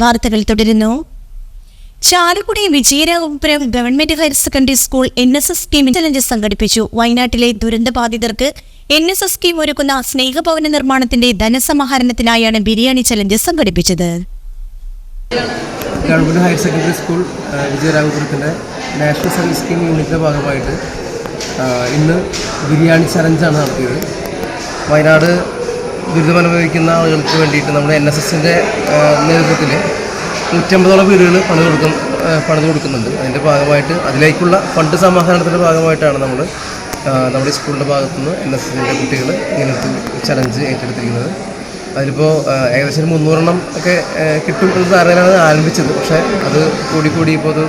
വാർത്തകൾ തുടരുന്നു. Chalakudy Vijayaraghavapuram government higher secondary school N S S scheme challenge സംഘടിപ്പിച്ചു. വയനാട്ടിലെ ദുരന്തബാധിതർക്ക് എൻ എസ് എസ് സ്കീം ഒരുക്കുന്ന സ്നേഹഭവന നിർമ്മാണത്തിന്റെ ധനസമാഹരണത്തിനായാണ് ബിരിയാണി ചലഞ്ച് സംഘടിപ്പിച്ചത്. ഗവൺമെന്റ് ഹയർ സെക്കൻഡറി സ്കൂൾ ആ, നാഷണൽ സർവീസ് സ്കീം യൂണിറ്റിന്റെ ഭാഗമായിട്ട് ഇന്ന് ബിരിയാണി ചലഞ്ചാണ് നടത്തിയത്. വയനാട് ദുരിതമനുഭവിക്കുന്ന ആളുകൾക്ക് വേണ്ടിയിട്ട് നമ്മുടെ എൻ എസ് എസിന്റെ നേതൃത്വത്തിൽ നൂറ്റമ്പതോളം വീടുകൾ പണിത് കൊടുക്കും പണിത് കൊടുക്കുന്നുണ്ട്. അതിന്റെ ഭാഗമായിട്ട് അതിലേക്കുള്ള ഫണ്ട് സമാഹരണത്തിന്റെ ഭാഗമായിട്ടാണ് നമ്മൾ നമ്മുടെ സ്കൂളിന്റെ ഭാഗത്തുനിന്ന് എൻ എസ് എസിന്റെ കുട്ടികൾ ഇങ്ങനത്തെ ചലഞ്ച് ഏറ്റെടുത്തിരിക്കുന്നത്. അതിലിപ്പോൾ ഏകദേശം മുന്നൂറെണ്ണം ഒക്കെ കിട്ടും എന്ന് ധാരണയിലാണ് ആരംഭിച്ചത്. പക്ഷേ അത് കൂടി കൂടി ഇപ്പോൾ അത്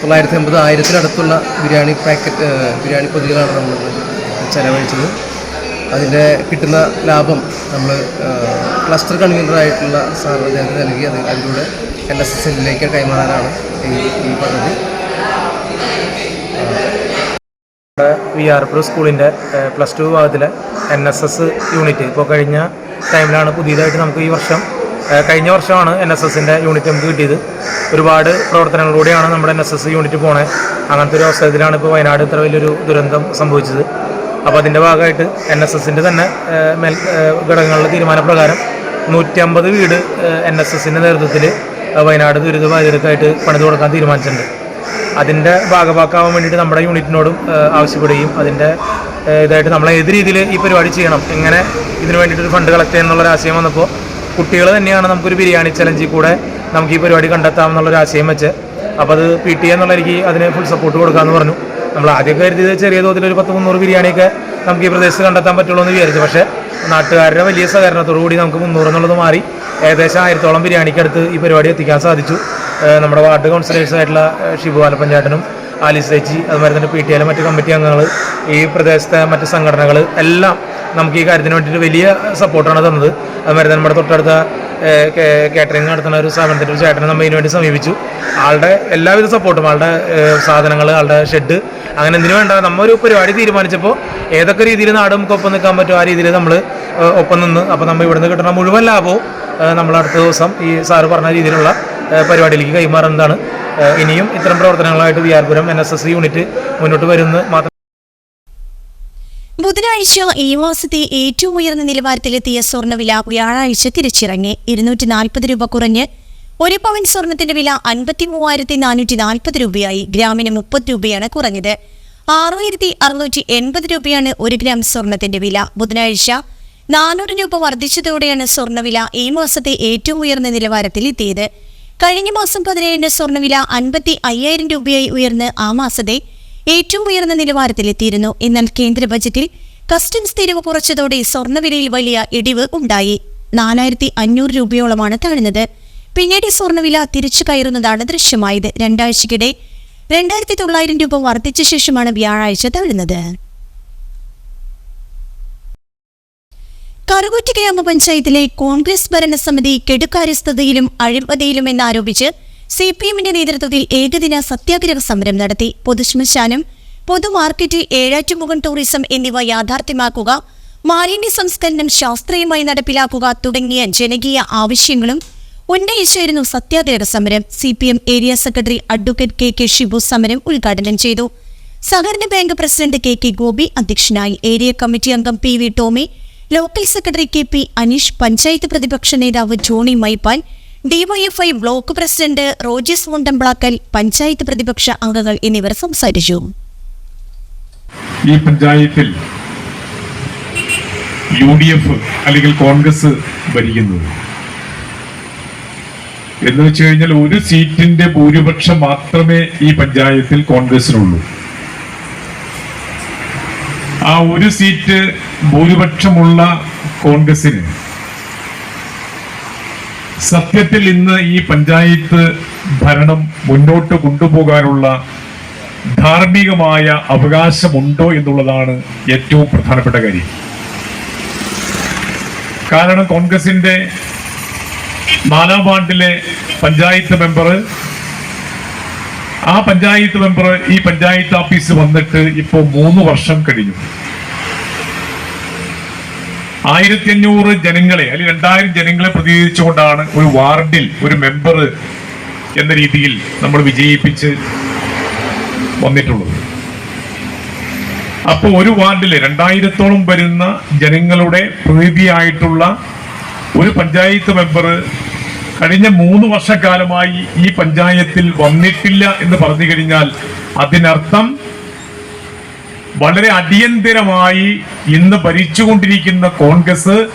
തൊള്ളായിരത്തി അമ്പത് ആയിരത്തിനടുത്തുള്ള ബിരിയാണി പാക്കറ്റ് ബിരിയാണി പൊതികളാണ് നമ്മൾ ചെലവഴിച്ചത്. അതിന്റെ കിട്ടുന്ന ലാഭം നമ്മൾ ക്ലസ്റ്റർ കൺവീനറായിട്ടുള്ള സാർ അദ്ദേഹത്തിന് നൽകി. അത് അതിലൂടെ എൻ എസ് എസ് എല്ലിലേക്ക് കൈമാറാനാണ് ഈ പദ്ധതി. വി ആർ പ്രോ സ്കൂളിന്റെ പ്ലസ് ടു വിഭാഗത്തിലെ എൻ എസ് എസ് യൂണിറ്റ് ഇപ്പോൾ കഴിഞ്ഞ ടൈമിലാണ് പുതിയതായിട്ട് നമുക്ക് ഈ വർഷം കഴിഞ്ഞ വർഷമാണ് എൻ എസ് എസിന്റെ യൂണിറ്റ് നമുക്ക് കിട്ടിയത്. ഒരുപാട് പ്രവർത്തനങ്ങളിലൂടെയാണ് നമ്മുടെ എൻ എസ് എസ് യൂണിറ്റ് പോണേ. അങ്ങനത്തെ ഒരു അവസരത്തിലാണ് ഇപ്പോൾ വയനാട് ഇത്ര വലിയൊരു ദുരന്തം സംഭവിച്ചത്. അപ്പോൾ അതിന്റെ ഭാഗമായിട്ട് എൻ എസ് എസിന്റെ തന്നെ മേൽ ഘടകങ്ങളുടെ തീരുമാനപ്രകാരം നൂറ്റമ്പത് വീട് എൻ എസ് എസിന്റെ നേതൃത്വത്തിൽ വയനാട് ദുരിതബാധിതർക്കായിട്ട് പണിത് കൊടുക്കാൻ തീരുമാനിച്ചിട്ടുണ്ട്. അതിന്റെ ഭാഗഭാക്കാവാൻ വേണ്ടിയിട്ട് നമ്മുടെ യൂണിറ്റിനോടും ആവശ്യപ്പെടുകയും അതിന്റെ ഇതായിട്ട് നമ്മൾ ഏത് രീതിയിൽ ഈ പരിപാടി ചെയ്യണം എങ്ങനെ ഇതിനു വേണ്ടിയിട്ടൊരു ഫണ്ട് കളക്ട് ചെയ്യണം എന്നുള്ള ആശയം വന്നപ്പോൾ കുട്ടികൾ തന്നെയാണ് നമുക്കൊരു ബിരിയാണി ചലഞ്ചിൽ കൂടെ നമുക്ക് ഈ പരിപാടി കണ്ടെത്താം എന്നുള്ളൊരു ആശയം വെച്ച് അപ്പോൾ അത് പി ടി എന്നുള്ള എനിക്ക് അതിന് ഫുൾ സപ്പോർട്ട് കൊടുക്കാമെന്ന് പറഞ്ഞു. നമ്മൾ ആദ്യമൊക്കെ കരുതിയത് ചെറിയ തോതിൽ ഒരു പത്ത് മുന്നൂറ് ബിരിയാണിയൊക്കെ നമുക്ക് ഈ പ്രദേശത്ത് കണ്ടെത്താൻ പറ്റുള്ളൂ എന്ന് വിചാരിച്ചു. പക്ഷേ നാട്ടുകാരുടെ വലിയ സഹകരണത്തോടു കൂടി നമുക്ക് മുന്നൂറ് എന്നുള്ളത് മാറി ഏകദേശം ആയിരത്തോളം ബിരിയാണിക്കടുത്ത് ഈ പരിപാടി എത്തിക്കാൻ സാധിച്ചു. നമ്മുടെ വാർഡ് കൗൺസിലേഴ്സ് ആയിട്ടുള്ള ഷിബു ആലപ്പഞ്ചാട്ടനും ആലിസ് ചേച്ചി അതുമാതിരി തന്നെ പി ടി എയിലെ മറ്റ് കമ്മിറ്റി അംഗങ്ങൾ ഈ പ്രദേശത്തെ മറ്റ് സംഘടനകൾ എല്ലാം നമുക്ക് ഈ കാര്യത്തിന് വേണ്ടിയിട്ട് വലിയ സപ്പോർട്ടാണ് തന്നത്. അതുമാതിരി തന്നെ നമ്മുടെ തൊട്ടടുത്ത കാറ്ററിംഗ് നടത്തുന്ന ഒരു സ്ഥാപനത്തിന്റെ ഒരു ചേട്ടനെ നമ്മൾ ഇതിനുവേണ്ടി സമീപിച്ചു. ആളുടെ എല്ലാവിധ സപ്പോർട്ടും ആളുടെ സാധനങ്ങൾ ആളുടെ ഷെഡ് അങ്ങനെ എന്തിനു വേണ്ട നമ്മൊരു പരിപാടി തീരുമാനിച്ചപ്പോൾ ഏതൊക്കെ രീതിയിൽ നാട് നമുക്ക് ഒപ്പം നിൽക്കാൻ പറ്റും ആ രീതിയിൽ നമ്മൾ ഒപ്പം നിന്ന്. അപ്പോൾ നമ്മൾ ഇവിടുന്ന് കിട്ടുന്ന മുഴുവൻ ലാഭവും നമ്മൾ അടുത്ത ദിവസം ഈ സാറ് പറഞ്ഞ രീതിയിലുള്ള പരിപാടിയിലേക്ക് കൈമാറുന്നതാണ്. ഇനിയും ഇത്തരം പ്രവർത്തനങ്ങളായിട്ട് വിയാർപുരം എൻ യൂണിറ്റ് മുന്നോട്ട് വരുന്നത് മാത്രം ബുധനാഴ്ച ഈ മാസത്തെ ഏറ്റവും ഉയർന്ന നിലവാരത്തിലെത്തിയ സ്വർണവില വ്യാഴാഴ്ച തിരിച്ചിറങ്ങി. ഇരുന്നൂറ്റി നാൽപ്പത് രൂപ കുറഞ്ഞ് ഒരു പവൻ സ്വർണത്തിന്റെ വില അൻപത്തി മൂവായിരത്തി നാനൂറ്റി നാൽപ്പത് രൂപയായി. ഗ്രാമിന് മുപ്പത് രൂപയാണ് കുറഞ്ഞത്. ആറായിരത്തി അറുന്നൂറ്റി എൺപത് രൂപയാണ് ഒരു ഗ്രാം സ്വർണത്തിന്റെ വില. ബുധനാഴ്ച നാനൂറ് രൂപ വർദ്ധിച്ചതോടെയാണ് സ്വർണവില ഈ മാസത്തെ ഏറ്റവും ഉയർന്ന നിലവാരത്തിൽ എത്തിയത് കഴിഞ്ഞ മാസം പതിനേഴിന് സ്വർണവില അൻപത്തി അയ്യായിരം രൂപയായി ഉയർന്ന് ആ മാസത്തെ ഏറ്റവും ഉയർന്ന നിലവാരത്തിലെത്തിയിരുന്നു. എന്നാൽ കേന്ദ്ര ബജറ്റിൽ കസ്റ്റംസ് തീരുവ കുറച്ചതോടെ സ്വർണവിലയിൽ വലിയ ഇടിവ് ഉണ്ടായി. നാലായിരത്തി അഞ്ഞൂറ് രൂപയോളമാണ് താഴ്ന്നത്. പിന്നീട് സ്വർണവില തിരിച്ചു കയറുന്നതാണ് ദൃശ്യമായത്. രണ്ടാഴ്ചക്കിടെ രണ്ടായിരത്തി തൊള്ളായിരം രൂപ വർദ്ധിച്ച ശേഷമാണ് വ്യാഴാഴ്ച താഴ്ന്നത് കറുകുറ്റി ഗ്രാമപഞ്ചായത്തിലെ കോൺഗ്രസ് ഭരണസമിതി കെടുകാര്യസ്ഥതയിലും അഴിമതിയിലും എന്നാരോപിച്ച് സി പി എമ്മിന്റെ നേതൃത്വത്തിൽ ഏകദിന സത്യാഗ്രഹ സമരം നടത്തി. പൊതുശ്മശാനം പൊതുമാർക്കറ്റ് ഏഴാറ്റുമുഖം ടൂറിസം എന്നിവ യാഥാർത്ഥ്യമാക്കുക മാലിന്യ സംസ്കരണം ശാസ്ത്രീയമായി നടപ്പിലാക്കുക തുടങ്ങിയ ജനകീയ ആവശ്യങ്ങളും ഉന്നയിച്ചായിരുന്നു സത്യാഗ്രഹ സമരം. C P M area secretary advocate K K Shibu സമരം ഉദ്ഘാടനം ചെയ്തു. സഹകരണ bank president K K Gopi അധ്യക്ഷനായി. ഏരിയ കമ്മിറ്റി അംഗം P V Tomy local secretary K P Aneesh panchayat പ്രതിപക്ഷ നേതാവ് Johny Maippan DYFI block president Rojis Mundamblackal panchayat പ്രതിപക്ഷ അംഗങ്ങൾ എന്നിവർ സംസാരിച്ചു. ഈ പഞ്ചായത്തിൽ യു ഡി എഫ് അല്ലെങ്കിൽ കോൺഗ്രസ് ഭരിക്കുന്നത്. എന്ന് വെച്ച് കഴിഞ്ഞാൽ ഒരു സീറ്റിന്റെ ഭൂരിപക്ഷം മാത്രമേ ഈ പഞ്ചായത്തിൽ കോൺഗ്രസിനുള്ളൂ. ആ ഒരു സീറ്റ് ഭൂരിപക്ഷമുള്ള കോൺഗ്രസിന് സത്യത്തിൽ ഇന്ന് ഈ പഞ്ചായത്ത് ഭരണം മുന്നോട്ട് കൊണ്ടുപോകാനുള്ള ധാർമ്മികമായ അവകാശമുണ്ടോ എന്നുള്ളതാണ് ഏറ്റവും പ്രധാനപ്പെട്ട കാര്യം. കാരണം കോൺഗ്രസിന്റെ നാലാം വാർഡിലെ പഞ്ചായത്ത് മെമ്പർ ആ പഞ്ചായത്ത് മെമ്പർ ഈ പഞ്ചായത്ത് ഓഫീസ് വന്നിട്ട് ഇപ്പോൾ മൂന്ന് വർഷം കഴിഞ്ഞു. ആയിരത്തി അഞ്ഞൂറ് ജനങ്ങളെ അല്ലെങ്കിൽ രണ്ടായിരം ജനങ്ങളെ പ്രതിനിധിച്ചുകൊണ്ടാണ് ഒരു വാർഡിൽ ഒരു മെമ്പർ എന്ന രീതിയിൽ നമ്മൾ വിജയിപ്പിച്ച് വന്നിട്ടുള്ളത്. അപ്പോൾ ഒരു വാർഡിൽ രണ്ടായിരത്തോളം വരുന്ന ജനങ്ങളുടെ പ്രതിനിധിയായിട്ടുള്ള ഒരു പഞ്ചായത്ത് മെമ്പർ കഴിഞ്ഞ മൂന്ന് വർഷക്കാലമായി ഈ പഞ്ചായത്തിൽ വന്നിട്ടില്ല എന്ന് പറഞ്ഞു കഴിഞ്ഞാൽ അതിനർത്ഥം വളരെ അടിയന്തിരമായി ഇന്ന് ഭരിച്ചുകൊണ്ടിരിക്കുന്ന കോൺഗ്രസ്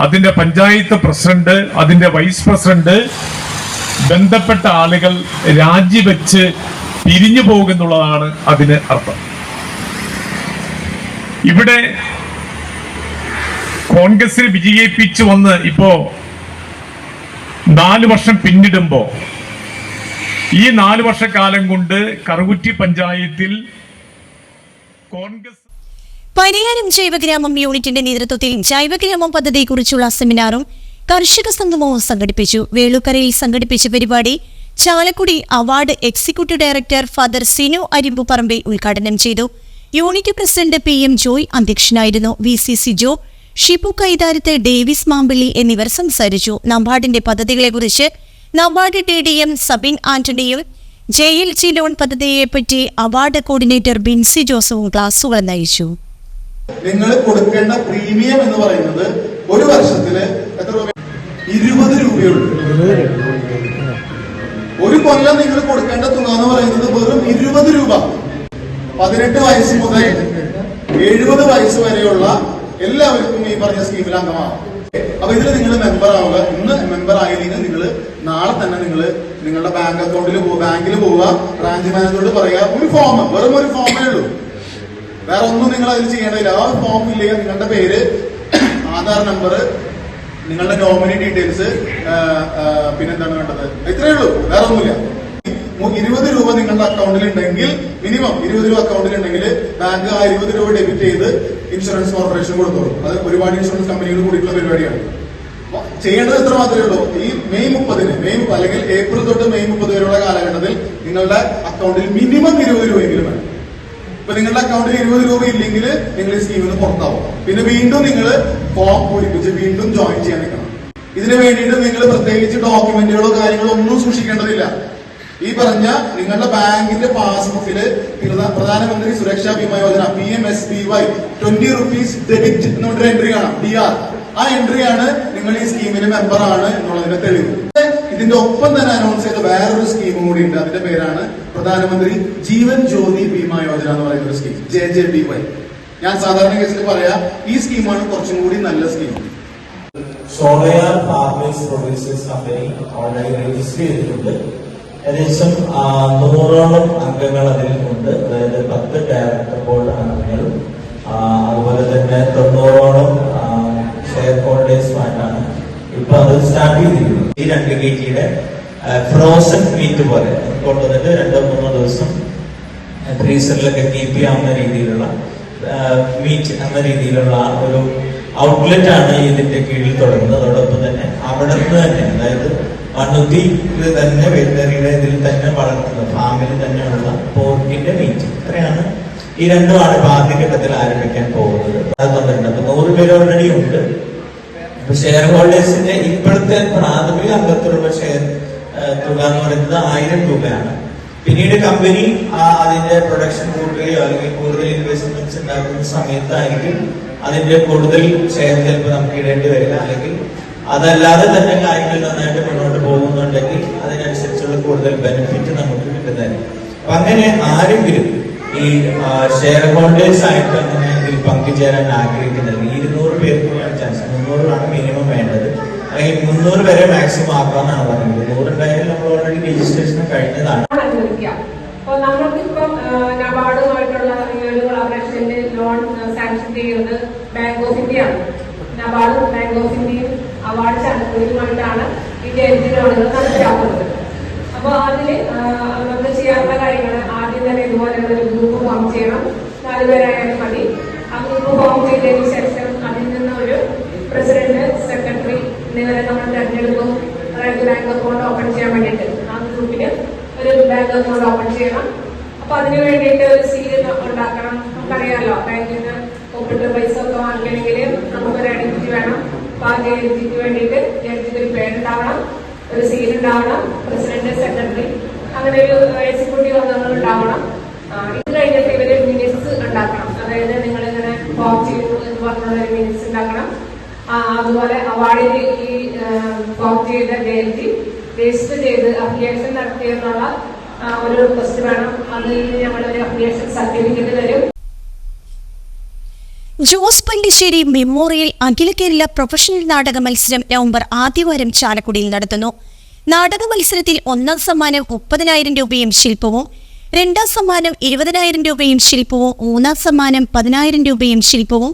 അതിന്റെ പഞ്ചായത്ത് പ്രസിഡന്റ് അതിന്റെ വൈസ് പ്രസിഡന്റ് ബന്ധപ്പെട്ട ആളുകൾ രാജിവെച്ച് പിരിഞ്ഞു പോകുന്നുള്ളതാണ് അതിന് അർത്ഥം. ഇവിടെ കോൺഗ്രസിൽ വിജയിപ്പിച്ചു വന്ന് ഇപ്പോ നാല് വർഷം പിന്നിടുമ്പോ ഈ നാല് വർഷക്കാലം കൊണ്ട് കറുകുറ്റി പഞ്ചായത്തിൽ കോൺഗ്രസ് പരിയാരം ജൈവഗ്രാമം യൂണിറ്റിന്റെ നേതൃത്വത്തിൽ ജൈവഗ്രാമം പദ്ധതിയെക്കുറിച്ചുള്ള സെമിനാറും കർഷക സംഗമവും സംഘടിപ്പിച്ചു. വേളുക്കരയിൽ സംഘടിപ്പിച്ച പരിപാടി Chalakudy award executive director father Sinu Arimpuparambil ഉദ്ഘാടനം ചെയ്തു. Unit president P M Joy അധ്യക്ഷനായിരുന്നു. വി സി സിജോ ഷിബു കൈതാരത്ത് ഡേവിസ് മാമ്പിള്ളി എന്നിവർ സംസാരിച്ചു. നമ്പാടിന്റെ പദ്ധതികളെക്കുറിച്ച് NABARD T D M Sabin ആന്റണിയും J L G loan പദ്ധതിയെപ്പറ്റി അവാർഡ് കോർഡിനേറ്റർ ബിൻസി ജോസഫും ക്ലാസുകൾ നയിച്ചു. നിങ്ങൾ കൊടുക്കേണ്ട പ്രീമിയം എന്ന് പറയുന്നത് ഒരു വർഷത്തിൽ എത്ര രൂപ? ഇരുപത് രൂപയുള്ളൂ. ഒരു കൊല്ലം നിങ്ങൾ കൊടുക്കേണ്ട തുക എന്ന് പറയുന്നത് വെറും ഇരുപത് രൂപ. പതിനെട്ട് വയസ്സ് മുതൽ എഴുപത് വയസ്സ് വരെയുള്ള എല്ലാവർക്കും ഈ പറഞ്ഞ സ്കീമിൽ അംഗമാകും അപ്പൊ ഇതിൽ നിങ്ങൾ മെമ്പർ ആവുക. ഇന്ന് മെമ്പർ ആയില്ലെങ്കിൽ നിങ്ങൾ നാളെ തന്നെ നിങ്ങൾ നിങ്ങളുടെ ബാങ്ക് അക്കൗണ്ടിൽ ബാങ്കിൽ പോവുക. ബ്രാഞ്ച് മാനേജറോട് പറയുക ഒരു ഫോം വെറും ഒരു ഫോമേ ഉള്ളൂ. വേറെ ഒന്നും നിങ്ങൾ അതിൽ ചെയ്യേണ്ടതില്ല. ആ ഫോം ചെയ്യാൻ നിങ്ങളുടെ പേര് ആധാർ നമ്പർ നിങ്ങളുടെ നോമിനി ഡീറ്റെയിൽസ് പിന്നെന്താണ് വേണ്ടത്? ഇത്രയേ ഉള്ളൂ. വേറെ ഒന്നുമില്ല. ഇരുപത് രൂപ നിങ്ങളുടെ അക്കൗണ്ടിൽ ഉണ്ടെങ്കിൽ മിനിമം ഇരുപത് രൂപ അക്കൗണ്ടിൽ ഉണ്ടെങ്കിൽ ബാങ്ക് ആ ഇരുപത് രൂപ ഡെബിറ്റ് ചെയ്ത് ഇൻഷുറൻസ് കോർപ്പറേഷൻ കൊടുത്തോളൂ. അത് ഒരുപാട് ഇൻഷുറൻസ് കമ്പനികൾ കൂടിയിട്ടുള്ള പരിപാടിയാണ്. ചെയ്യേണ്ടത് എത്ര മാത്രമേ ഉള്ളൂ. ഈ മെയ് മുപ്പതിന് മെയ് അല്ലെങ്കിൽ ഏപ്രിൽ തൊട്ട് മെയ് മുപ്പത് വരെയുള്ള കാലഘട്ടത്തിൽ നിങ്ങളുടെ അക്കൗണ്ടിൽ മിനിമം ഇരുപത് രൂപയെങ്കിലും വേണം. ഇപ്പൊ നിങ്ങളുടെ അക്കൗണ്ടിൽ ഇരുപത് രൂപ ഇല്ലെങ്കിൽ നിങ്ങൾ ഈ സ്കീമിൽ നിന്ന് പുറത്താവും. പിന്നെ വീണ്ടും നിങ്ങൾ ഫോം പൂരിപ്പിച്ച് വീണ്ടും ജോയിൻ ചെയ്യാൻ നിൽക്കണം. ഇതിന് വേണ്ടിയിട്ട് നിങ്ങൾ പ്രത്യേകിച്ച് ഡോക്യുമെന്റുകളോ കാര്യങ്ങളോ ഒന്നും സൂക്ഷിക്കേണ്ടതില്ല. ഈ പറഞ്ഞ നിങ്ങളുടെ ബാങ്കിന്റെ പാസ്ബുക്കിൽ പ്രധാ- Pradhan Mantri Suraksha Bima Yojana P M S B Y twenty rupees debit എന്നൊരു എൻട്രി കാണാം. ഡി ആർ ആ എൻട്രിയാണ് നിങ്ങൾ ഈ സ്കീമിന് മെമ്പർ ആണ് എന്നുള്ളതിന്റെ തെളിവ്. ഇതിന്റെ ഒപ്പം തന്നെ അനൗൺസ് ചെയ്ത വേറൊരു സ്കീം കൂടി ഉണ്ട് അതിന്റെ പേരാണ് പ്രധാനമന്ത്രി ജീവൻ ജ്യോതി ഭീമാ യോജന എന്ന് പറയുന്ന scheme J J B Y. ഞാൻ സാധാരണ കേസിൽ പറയാ ഈ സ്കീമാണ് കുറച്ചും കൂടി നല്ല scheme Solayar farmers producers company already register ചെയ്തിട്ടുണ്ട്. ഏകദേശം നൂറോളം അംഗങ്ങൾ അതിൽ ഉണ്ട്. അതായത് പത്ത് ഡയറക്ടർ ബോർഡ് അംഗങ്ങളും അതുപോലെ തന്നെ തൊണ്ണൂറോളം ഷെയർ ഹോൾഡേഴ്സുമായിട്ടാണ് ഇപ്പൊ അത് സ്റ്റാർട്ട് ചെയ്തിരിക്കുന്നത് ഈ രണ്ട് കെ ജിയുടെ ഫ്രോസൺ മീറ്റ് പോലെ. കൊണ്ടുവന്നിട്ട് രണ്ടോ മൂന്നോ ദിവസം ഫ്രീസറിലൊക്കെ കീപ്പ് ചെയ്യാവുന്ന രീതിയിലുള്ള മീറ്റ് എന്ന രീതിയിലുള്ള ഒരു ഔട്ട്ലെറ്റ് ആണ് ഇതിന്റെ കീഴിൽ തുടങ്ങുന്നത്. അതോടൊപ്പം തന്നെ അവിടെ നിന്ന് തന്നെ അതായത് മണ്ണുത്തിയിൽ തന്നെ വെറ്ററിയുടെ ഇതിൽ തന്നെ വളർത്തുന്ന ഫാമിൽ തന്നെയുള്ള പോർക്കിന്റെ മീറ്റ് ഇത്രയാണ്. ഈ രണ്ടുമാണ് ഇപ്പൊ ആദ്യഘട്ടത്തിൽ ആരംഭിക്കാൻ പോകുന്നത്. അത് തന്നിട്ടുണ്ട് അപ്പൊ നൂറ് പേര് ഓൾറെഡി ഉണ്ട്. ഷെയർ ഹോൾഡേഴ്സിന്റെ ഇപ്പോഴത്തെ പ്രാഥമിക അംഗത്തിലുള്ള ഷെയർ തുക എന്ന് പറയുന്നത് ആയിരം രൂപയാണ്. പിന്നീട് കമ്പനി ആ അതിന്റെ പ്രൊഡക്ഷൻ കൂട്ടുകയോ അല്ലെങ്കിൽ കൂടുതൽ ഇൻവെസ്റ്റ്മെന്റ്സ് ഉണ്ടാക്കുന്ന സമയത്തായിരിക്കും അതിന്റെ കൂടുതൽ ഷെയർ ചിലപ്പോൾ നമുക്ക് ഇടേണ്ടി വരിക അല്ലെങ്കിൽ അതല്ലാതെ തന്നെ കാര്യങ്ങൾ നന്നായിട്ട് മുന്നോട്ട് പോകുന്നുണ്ടെങ്കിൽ അതിനനുസരിച്ചുള്ള കൂടുതൽ ബെനിഫിറ്റ് നമുക്ക് കിട്ടുന്നതായിരിക്കും. അപ്പൊ അങ്ങനെ ആരെങ്കിലും ഈ ഷെയർ ഹോൾഡേഴ്സ് ആയിട്ട് അങ്ങനെ പങ്കുചേരാൻ ആഗ്രഹിക്കുന്നത് ഇരുന്നൂറ് പേർക്കുള്ള ചാൻസ് മുന്നൂറാണ് മിനിമം വേണ്ടത്. അല്ലെങ്കിൽ മുന്നൂറ് വരെ മാക്സിമം ആക്കാമെന്നാണ് പറയുന്നത് നൂറുണ്ടായാലും നമ്മൾ ഓൾറെഡി രജിസ്ട്രേഷൻ കഴിഞ്ഞതാണ്. അപ്പോൾ നമ്മൾക്കിപ്പം നബാർഡുമായിട്ടുള്ള ലോൺ ചെയ്യുന്നത് അവാർഡ് അപ്പോൾ നമ്മൾ ചെയ്യാനുള്ള കാര്യങ്ങൾ ആദ്യം തന്നെ ഇതുപോലെ ഒരു ഗ്രൂപ്പ് ഫോം ചെയ്യണം. നാലുപേരായാലും മതി. ആ ഗ്രൂപ്പ് ഫോം ശേഷം അതിൽ നിന്ന് ഒരു പ്രസിഡന്റ് സെക്രട്ടറി എന്നിവരെ നമ്മൾ തെരഞ്ഞെടുക്കും അതായത് ബാങ്ക് അക്കൗണ്ട് ഓപ്പൺ ചെയ്യാൻ വേണ്ടിയിട്ട് ആ ഗ്രൂപ്പിന് ഒരു ബാങ്ക് അക്കൗണ്ട് ഓപ്പൺ ചെയ്യണം. അപ്പൊ അതിന് വേണ്ടിയിട്ട് ഒരു സീൽ ഉണ്ടാക്കണം. നമുക്കറിയാലോ ബാങ്കിൽ നിന്ന് ഒപ്പിട്ട് പൈസ ഒക്കെ വാങ്ങിക്കണമെങ്കിൽ നമുക്കൊരു ഐഡന്റിറ്റി ജഡ്ജിക്ക് വേണ്ടിയിട്ട് ജഡ്ജിക്ക് ഒരു പേരുണ്ടാവണം ഒരു സീൽ ഉണ്ടാവണം പ്രസിഡന്റ് സെക്രട്ടറി അങ്ങനെ ഒരു എക്സിക്യൂട്ടീവ് അംഗങ്ങൾ ഉണ്ടാവണം. ആ, ഇത് കഴിഞ്ഞിട്ട് ഇവർ മിനിറ്റ്സ് ഉണ്ടാക്കണം. അതായത് നിങ്ങൾ ഇങ്ങനെ ഫോം ചെയ്തു എന്ന് പറഞ്ഞുള്ള ഒരു മിനിറ്റ്സ് ഉണ്ടാക്കണം. അതുപോലെ അവാർഡിന് ഈ ഫോം ചെയ്ത ഡേറ്റ് രജിസ്റ്റർ ചെയ്ത് അപ്ലിക്കേഷൻ നടത്തിയെന്നുള്ള ആ, ഒരു റിക്വസ്റ്റ് വേണം അതിൽ ഞങ്ങളൊരു അപ്ലിക്കേഷൻ സർട്ടിഫിക്കറ്റ് തരും. ജോസ് പല്ലിശ്ശേരി മെമ്മോറിയൽ അഖില കേരള പ്രൊഫഷണൽ നാടക മത്സരം നവംബർ ആദ്യവാരം ചാലക്കുടിയിൽ നടത്തുന്നു. നാടക മത്സരത്തിൽ ഒന്നാം സമ്മാനം മുപ്പതിനായിരം രൂപയും ശില്പവും രണ്ടാം സമ്മാനം ഇരുപതിനായിരം രൂപയും ശില്പവും മൂന്നാം സമ്മാനം പതിനായിരം രൂപയും ശില്പവും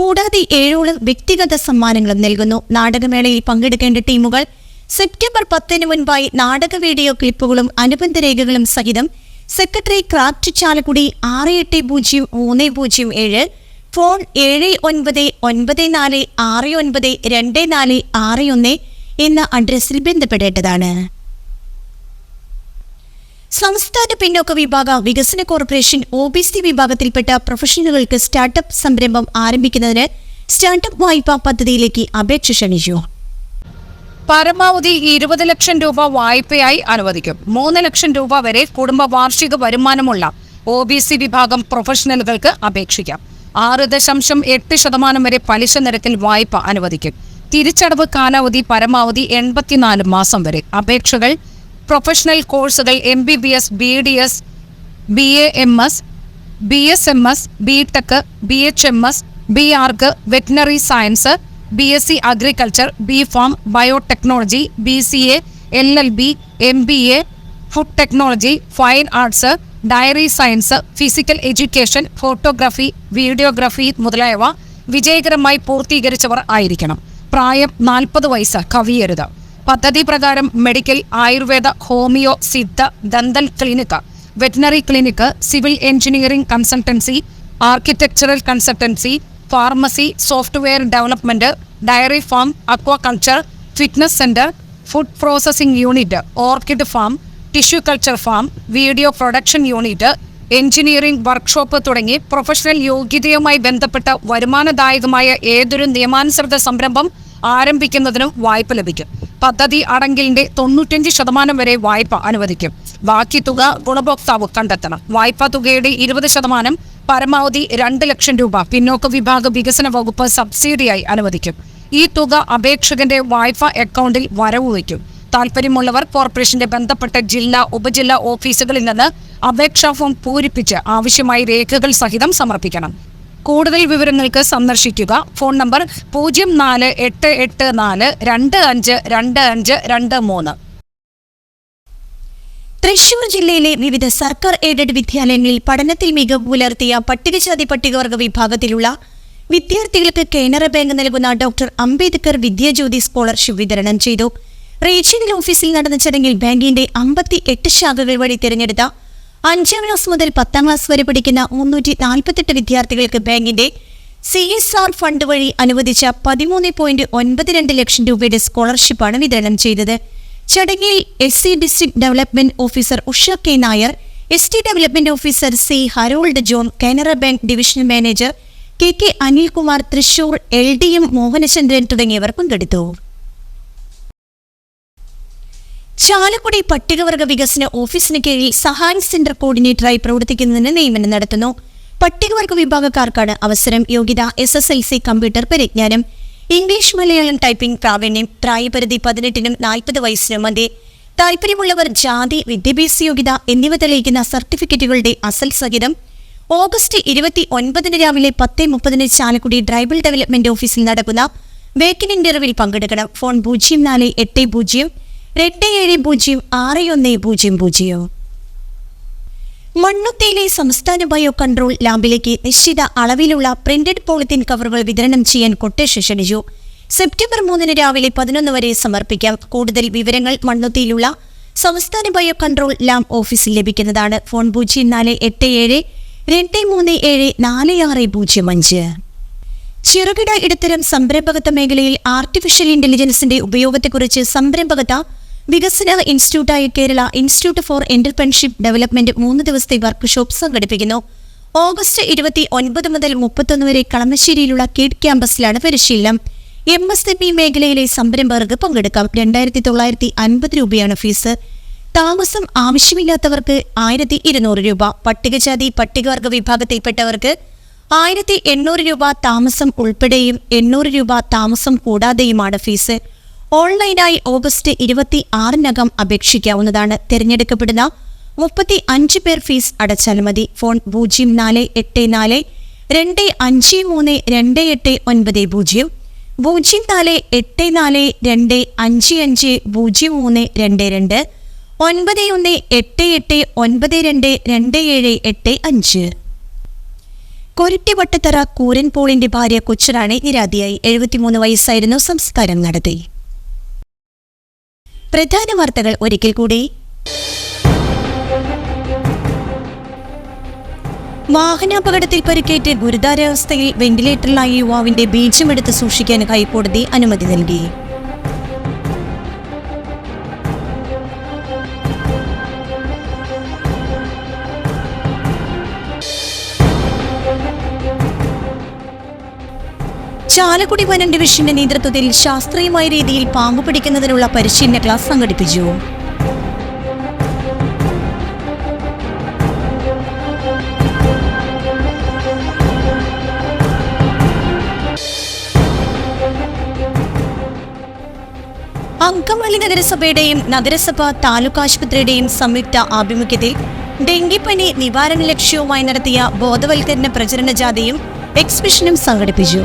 കൂടാതെ ഏഴോളം വ്യക്തിഗത സമ്മാനങ്ങളും നൽകുന്നു. നാടകമേളയിൽ പങ്കെടുക്കേണ്ട ടീമുകൾ സെപ്റ്റംബർ പത്തിന് മുൻപായി നാടക വീഡിയോ ക്ലിപ്പുകളും അനുബന്ധ രേഖകളും സഹിതം സെക്രട്ടറി ക്രാഫ്റ്റ് ചാലക്കുടി ആറ് എട്ട് പൂജ്യം മൂന്ന് പൂജ്യം ഏഴ് ഫോൺ ഏഴ് ഒൻപത് ഒൻപത് നാല് ആറ് ഒൻപത് രണ്ട് നാല് ആറ് ഒന്ന് എന്ന അഡ്രസ്സിൽ ബന്ധപ്പെടേണ്ടതാണ്. സംസ്ഥാന പിന്നോക്ക വിഭാഗ വികസന കോർപ്പറേഷൻ ഒ ബി സി വിഭാഗത്തിൽപ്പെട്ട പ്രൊഫഷണലുകൾക്ക് സ്റ്റാർട്ടപ്പ് സംരംഭം ആരംഭിക്കുന്നതിന് സ്റ്റാർട്ടപ്പ് വായ്പാ പദ്ധതിയിലേക്ക് അപേക്ഷ ക്ഷണിച്ചു. പരമാവധി ഇരുപത് ലക്ഷം രൂപ വായ്പയായി അനുവദിക്കും. മൂന്ന് ലക്ഷം രൂപ വരെ കുടുംബ വാർഷിക വരുമാനമുള്ള ഒ ബി സി വിഭാഗം പ്രൊഫഷണലുകൾക്ക് അപേക്ഷിക്കാം. ആറ് ദശാംശം എട്ട് ശതമാനം വരെ പലിശ നിരക്കിൽ വായ്പ അനുവദിക്കും. തിരിച്ചടവ് കാലാവധി പരമാവധി എൺപത്തിനാല് മാസം വരെ. അപേക്ഷകൾ പ്രൊഫഷണൽ കോഴ്സുകൾ M B B S B D S B A M S B S M S B tech B H M S B arch veterinary science B S C agriculture B pharm biotechnology B C A L L B M B A food technology fine arts dairy science physical education photography videography മുതലായവ വിജയകരമായി പൂർത്തീകരിച്ചവർ ആയിരിക്കണം. പ്രായം നാൽപ്പത് വയസ്സ് കവിയരുത്. പദ്ധതി പ്രകാരം medical Ayurveda homeo Siddha dental clinic veterinary clinic civil engineering consultancy architectural consultancy pharmacy software development dairy farm aquaculture fitness centre food processing unit orchid farm tissue culture farm video production unit engineering workshop തുടങ്ങി professional യോഗ്യതയുമായി ബന്ധപ്പെട്ട വരുമാനദായകമായ ഏതൊരു നിയമാനുസൃത സംരംഭം ആരംഭിക്കുന്നതിനും വായ്പ ലഭിക്കും. പദ്ധതി അടങ്കലിന്റെ തൊണ്ണൂറ്റഞ്ച് ശതമാനം വരെ വായ്പ അനുവദിക്കും. ബാക്കി തുക ഗുണഭോക്താവ് കണ്ടെത്തണം. വായ്പാ തുകയുടെ ഇരുപത് ശതമാനം പരമാവധി രണ്ട് ലക്ഷം രൂപ പിന്നോക്ക വിഭാഗ വികസന വകുപ്പ് സബ്സിഡിയായി അനുവദിക്കും. ഈ തുക അപേക്ഷകന്റെ വായ്പ അക്കൗണ്ടിൽ വരവ് വയ്ക്കും. താൽപ്പര്യമുള്ളവർ കോർപ്പറേഷന്റെ ബന്ധപ്പെട്ട ജില്ലാ ഉപജില്ലാ ഓഫീസുകളിൽ നിന്ന് അപേക്ഷാ ഫോം പൂരിപ്പിച്ച് ആവശ്യമായ രേഖകൾ സഹിതം സമർപ്പിക്കണം. കൂടുതൽ വിവരങ്ങൾക്ക് സന്ദർശിക്കുക ഫോൺ നമ്പർ പൂജ്യം നാല് എട്ട് എട്ട് നാല് രണ്ട് അഞ്ച് രണ്ട് അഞ്ച് രണ്ട് മൂന്ന്. തൃശൂർ ജില്ലയിലെ വിവിധ സർക്കാർ എയ്ഡഡ് വിദ്യാലയങ്ങളിൽ പഠനത്തിൽ മികവ് പുലർത്തിയ പട്ടികജാതി പട്ടികവർഗ വിഭാഗത്തിലുള്ള വിദ്യാർത്ഥികൾക്ക് കേനറ ബാങ്ക് നൽകുന്ന ഡോക്ടർ അംബേദ്കർ വിദ്യാജ്യോതി സ്കോളർഷിപ്പ് വിതരണം ചെയ്തു. റീജിയണൽ ഓഫീസിൽ നടന്ന ചടങ്ങിൽ ബാങ്കിന്റെ അമ്പത്തി എട്ട് ശാഖകൾ വഴി തിരഞ്ഞെടുത്ത അഞ്ചാം ക്ലാസ് മുതൽ പത്താം ക്ലാസ് വരെ പഠിക്കുന്ന മുന്നൂറ്റി നാൽപ്പത്തെട്ട് വിദ്യാർത്ഥികൾക്ക് ബാങ്കിന്റെ സി എസ് ആർ ഫണ്ട് വഴി അനുവദിച്ച പതിമൂന്ന് പോയിന്റ് ഒൻപത് രണ്ട് ലക്ഷം രൂപയുടെ സ്കോളർഷിപ്പാണ് വിതരണം ചെയ്തത്. ചടങ്ങിൽ S C district development officer Usha K Nair S T development officer C Harold John Canara bank divisional manager K K Anilkumar Thrissur L D M Mohanachandran തുടങ്ങിയവർ പങ്കെടുത്തു. ചാലക്കുടി പട്ടികവർഗ വികസന ഓഫീസിന് കീഴിൽ സഹായ സെന്റർ കോർഡിനേറ്ററായി പ്രവർത്തിക്കുന്നതിന് നിയമനം നടത്തുന്നു. പട്ടികവർഗ വിഭാഗക്കാർക്കാണ് അവസരം. യോഗ്യത S S L C computer പരിജ്ഞാനം. ഇംഗ്ലീഷ് മലയാളം ടൈപ്പിംഗ് പ്രാവീണ്യം പ്രായപരിധി പതിനെട്ടിനും നാൽപ്പത് വയസ്സിനും മതി താല്പര്യമുള്ളവർ ജാതി വിദ്യാഭ്യാസ യോഗ്യത എന്നിവ തെളിയിക്കുന്ന സർട്ടിഫിക്കറ്റുകളുടെ അസൽ സഹിതം ഓഗസ്റ്റ് ഇരുപത്തി ഒൻപതിന് രാവിലെ പത്ത് മുപ്പതിന് ചാലക്കുടി ട്രൈബൽ ഡെവലപ്മെന്റ് ഓഫീസിൽ നടക്കുന്ന വേക്കൻ ഇന്റർവ്യൂവിൽ പങ്കെടുക്കണം. ഫോൺ പൂജ്യം നാല് എട്ട് പൂജ്യം രണ്ട് ഏഴ് പൂജ്യം ആറ് ഒന്ന് പൂജ്യം പൂജ്യം. മണ്ണുത്തിയിലെ സംസ്ഥാന ബയോ കൺട്രോൾ ലാബിലേക്ക് നിശ്ചിത അളവിലുള്ള പ്രിന്റഡ് പോളിത്തീൻ കവറുകൾ വിതരണം ചെയ്യാൻ കൊട്ടേഷൻ ക്ഷണിച്ചു. സെപ്റ്റംബർ മൂന്നിന് രാവിലെ പതിനൊന്ന് വരെ സമർപ്പിക്കാം. കൂടുതൽ വിവരങ്ങൾ മണ്ണുത്തിയിലുള്ള സംസ്ഥാന ബയോ കൺട്രോൾ ലാബ് ഓഫീസിൽ ലഭിക്കുന്നതാണ്. ഫോൺ പൂജ്യം നാല് എട്ട് ഏഴ് രണ്ട് മൂന്ന് ഏഴ് നാല് ആറ് പൂജ്യം അഞ്ച്. ചെറുകിട ഇടത്തരം സംരംഭകത്വ മേഖലയിൽ ആർട്ടിഫിഷ്യൽ ഇന്റലിജൻസിന്റെ ഉപയോഗത്തെക്കുറിച്ച് സംരംഭകത്വ വികസന ഇൻസ്റ്റിറ്റ്യൂട്ടായ Kerala institute for entrepreneurship development മൂന്ന് ദിവസത്തെ വർക്ക്ഷോപ്പ് സംഘടിപ്പിക്കുന്നു. ഓഗസ്റ്റ് ഇരുപത്തി ഒൻപത് മുതൽ മുപ്പത്തൊന്ന് വരെ കളമശ്ശേരിയിലുള്ള കിഡ് ക്യാമ്പസിലാണ് പരിശീലനം. എം എസ് എം ഇ മേഖലയിലെ സംരംഭകർക്ക് പങ്കെടുക്കാം. രണ്ടായിരത്തി തൊള്ളായിരത്തി അൻപത് രൂപയാണ് ഫീസ്. താമസം ആവശ്യമില്ലാത്തവർക്ക് ആയിരത്തി ഇരുന്നൂറ് രൂപ. പട്ടികജാതി പട്ടികവർഗ വിഭാഗത്തിൽപ്പെട്ടവർക്ക് ആയിരത്തി എണ്ണൂറ് രൂപ താമസം ഉൾപ്പെടെയും എണ്ണൂറ് രൂപ താമസം കൂടാതെയുമാണ് ഫീസ്. ഓൺലൈനായി ഓഗസ്റ്റ് ഇരുപത്തി ആറിനകം അപേക്ഷിക്കാവുന്നതാണ് തിരഞ്ഞെടുക്കപ്പെടുന്ന മുപ്പത്തി അഞ്ച് പേർ ഫീസ് അടച്ചാൽ മതി. ഫോൺ പൂജ്യം നാല് എട്ട് നാല് രണ്ട് അഞ്ച് മൂന്ന് രണ്ട് എട്ട് ഒൻപത് പൂജ്യം. പൂജ്യം നാല് എട്ട് നാല് രണ്ട് അഞ്ച് അഞ്ച് പൂജ്യം മൂന്ന് രണ്ട് രണ്ട് ഒൻപത് ഒന്ന് എട്ട് എട്ട് ഒൻപത് രണ്ട് രണ്ട് ഏഴ് എട്ട് അഞ്ച്. കൊരട്ടിവട്ടത്തറ കൂരൻ പോളിന്റെ ഭാര്യ കൊച്ചറാണ് നിരാതിയായി. എഴുപത്തിമൂന്ന് വയസ്സായിരുന്നു സംസ്കാരം നടത്തി. പ്രധാന വാർത്തകൾ ഒരിക്കൽ കൂടി. വാഹനാപകടത്തിൽ പരിക്കേറ്റ് ഗുരുതരാവസ്ഥയിൽ വെന്റിലേറ്ററിലായ യുവാവിന്റെ ബീജമെടുത്ത് സൂക്ഷിക്കാൻ ഹൈക്കോടതി അനുമതി നൽകി. ചാലക്കുടി വനം ഡിവിഷന്റെ നേതൃത്വത്തിൽ ശാസ്ത്രീയമായ രീതിയിൽ പാമ്പ് പിടിക്കുന്നതിനുള്ള പരിശീലന ക്ലാസ് സംഘടിപ്പിച്ചു. അങ്കമാലി നഗരസഭയുടെയും നഗരസഭ താലൂക്ക് ആശുപത്രിയുടെയും സംയുക്ത ആഭിമുഖ്യത്തിൽ ഡെങ്കിപ്പനി നിവാരണ ലക്ഷ്യവുമായി നടത്തിയ ബോധവൽക്കരണ പ്രചരണ ജാഥയും എക്സിബിഷനും സംഘടിപ്പിച്ചു.